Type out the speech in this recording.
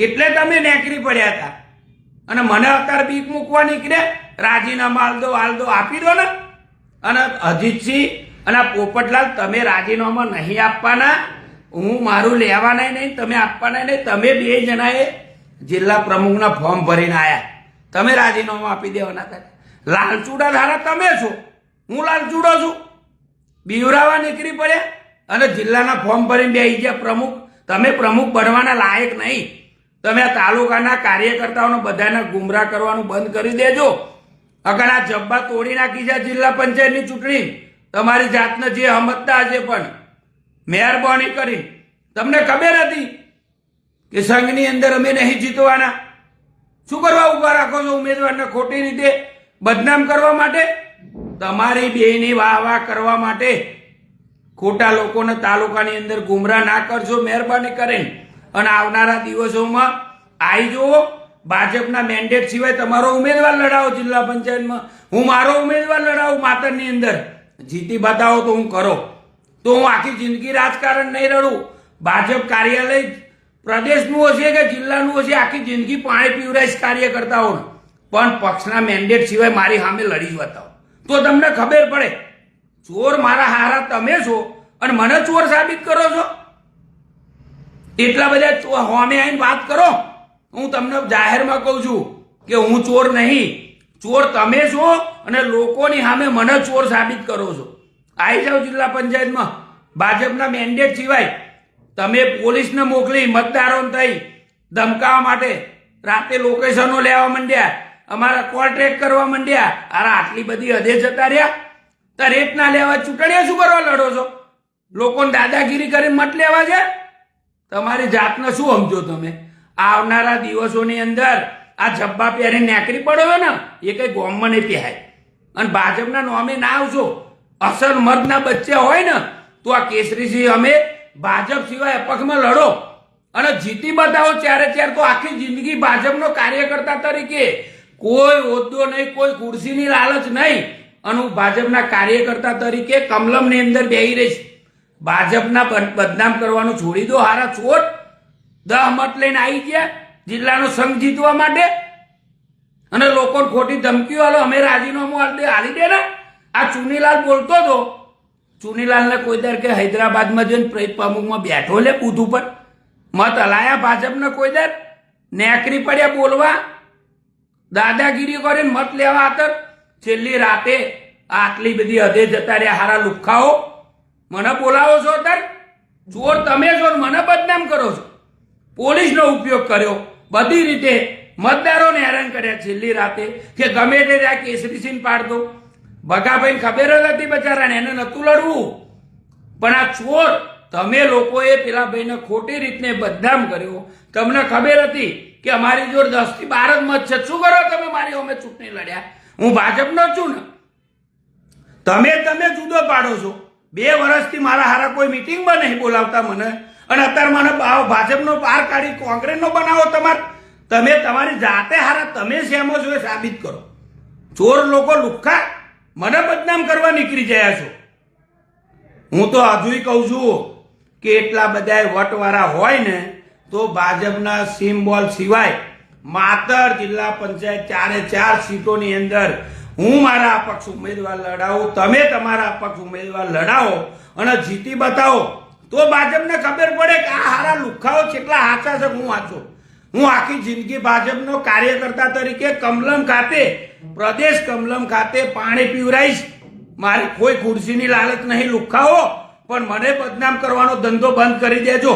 એટલે તમે નેકરી પડ્યા હતા. અને મને અત્યારે બીક મૂકવા નીકળ્યા રાજીનામા હાલ દો આપી દો ને. અને અજીતસિંહ અને પોપટલાલ, તમે રાજીનામા નહીં આપવાના. હું મારું લેવાના નહીં, તમે આપવાના નહીં. તમે બે જણાએ જિલ્લા પ્રમુખના ફોર્મ ભરીને આવ્યા તમે રાજીનામું આપી દેવાના હતા. લાલચુડા ધારા તમે છો. હું લાલચુડો છું. બીવરાવા નીકળી પડ્યા. અને જિલ્લાના ફોર્મ ભરીને બે ગયા પ્રમુખ. તમે પ્રમુખ બનવાના લાયક નહીં. તમે આ તાલુકાના કાર્યકર્તાઓને બધાને ગુમરાહ કરવાનું બંધ કરી દેજો. અગર આ જબ્બા તોડી નાખી છે જિલ્લા પંચાયતની ચૂંટણી, તમારી જાતને જે હમતતા હશે પણ મહેરબાની કરી તમને ખબર હતી કે સંઘની અંદર અમે નહીં જીતવાના? શું કરવા ઊભા રાખો છો ઉમેદવારને ખોટી રીતે? બદનામ કરવા માટે? તમારી બેની વાહ વાહ કરવા માટે ખોટા લોકોને તાલુકાની અંદર ગુમરાહ ના કરજો મહેરબાની કરીને. અને આવનારા દિવસોમાં આવી જુઓ, ભાજપના મેન્ડેટ સિવાય તમારો ઉમેદવાર લડાવો જિલ્લા પંચાયતમાં. હું મારો ઉમેદવાર લડાવું માતરની અંદર. જીતી બતાવો તો હું કરો. તો હું આખી જિંદગી રાજકારણ નહીં રડું. ભાજપ કાર્યાલય પ્રદેશનું હશે કે જિલ્લાનું હશે, આખી જિંદગી પાણી પીવરાઈશ કાર્યકર્તાઓને. પણ પક્ષના મેન્ડેટ સિવાય મારી સામે લડી બતાવો. તો તમને ખબર પડે, ચોર મારા હારા તમે છો અને મને ચોર સાબિત કરો છો? એટલા બધા હોમે આવીને વાત કરો. હું તમને જાહેરમાં કહું છું કે હું ચોર નહીં. ચોર તમે છો અને લોકોની સામે મને ચોર સાબિત કરો છો. આવી જાઓ જિલ્લા પંચાયતમાં. ભાજપના મેન્ડેટ સિવાય તમે પોલીસને મોકલી મતદારોને થઈ ધમકાવવા માટે રાતે લોકેશનો લેવા માંડ્યા. અમારા કોલ કરવા માંડ્યા. અરે આટલી બધી હદે જતા રહ્યા. તારે રેટ ના લેવા ચૂંટણીઓ શું કરવા લડો છો? લોકોને દાદાગીરી કરીને મત લેવા છે? તમારી જાતને શું સમજો તમે? આવનારા દિવસોની અંદર આ જબ્બા પહેરી નેકરી પડ્યો ને, એ કઈ ગોમમાં નહીં પહેરાય. અને ભાજપના નોમે ના આવશો. અસલ મર્દના બચ્ચે હોય ને, તો આ કેસરીસિંહ અમે ભાજપ સિવાય અપક્ષમાં લડો. અને જીતી બતાવો ત્યારે ત્યારે તો આખી જિંદગી ભાજપનો કાર્યકર્તા તરીકે. કોઈ હોદ્દો નહીં, કોઈ ખુરશીની લાલચ નહીં. અને હું ભાજપના કાર્યકર્તા તરીકે કમલમની અંદર બેહી રહીશ. ભાજપના બદનામ કરવાનું છોડી દો, હારા છોટ દહ મત લઈને આવી ગયા, જિલ્લાનો સંઘ જીતવા માટે. અને લોકોને ખોટી ધમકીઓ, હાલો, અમે રાજીનામું આલી દે આલી દે ને. આ ચુનીલાલ બોલતો હતો. ચુનીલાલને કોઈ દર કે હૈદરાબાદમાં જઈને પ્રમુખમાં બેઠો લે બૂથ ઉપર. મત હલાયા ભાજપને કોઈ દર. નેકરી પડ્યા બોલવા. દાદાગીરી કરીને મત લેવા આતર. છેલ્લી રાતે આટલી બધી હદે જતા રહ્યા, હારા લુખાઓ. મને બોલાવો છો અત્યારે? ચોર તમે છો મને બદનામ કરો છો. પોલીસનો ઉપયોગ કર્યો. બધી રીતે મતદારોને હેરાન કર્યા છેલ્લી રાતે કે ગમે તે ત્યાં કેસરી સીન પાડતો. ભગાભાઈ ખબર જ હતી બચારાને, એને નહોતું લડવું. પણ આ ચોર, તમે લોકોએ પેલા ભાઈને ખોટી રીતને બદનામ કર્યો. તમને ખબર હતી કે અમારી જોડ દસથી બાર જ મત છે. શું કરો તમે? મારી અમે ચૂંટણી લડ્યા. હું ભાજપનો છું ને. તમે તમે જુદો પાડો છો. બે વર્ષથી મારા હારા કોઈ મિટિંગમાં નહીં બોલાવતા મને. અને અત્યારે મને ભાજપનો પાર કાઢી કોંગ્રેસનો બનાવો તમારે. તમે તમારી જાતે હારા તમે શેમો છો એ સાબિત કરો. ચોર લોકો લુખ્ખા મને બદનામ કરવા નીકળી ગયા છો. હું તો હજુય કહું છું કે એટલા બધા વટવાળા હોય ને તો ભાજપના સિમ્બોલ સિવાય માતર જિલ્લા પંચાયત ચારે ચાર સીટોની અંદર હું મારા અપક્ષ ઉમેદવાર લડાવું, તમે તમારા અપક્ષ ઉમેદવાર લડાવો અને જીતી બતાવો. તો ભાજપને ખબર પડે કે આ હારા લુખાઓ કેટલા હાચા છે, હું વાંચો હું આખી જિંદગી ભાજપનો કાર્યકર્તા તરીકે કમલમ ખાતે, પ્રદેશ કમલમ ખાતે પાણી પીવરાઈશ. મારી કોઈ ખુરશીની લાલચ નહીં લુખાવો પણ મને બદનામ કરવાનો ધંધો બંધ કરી દેજો.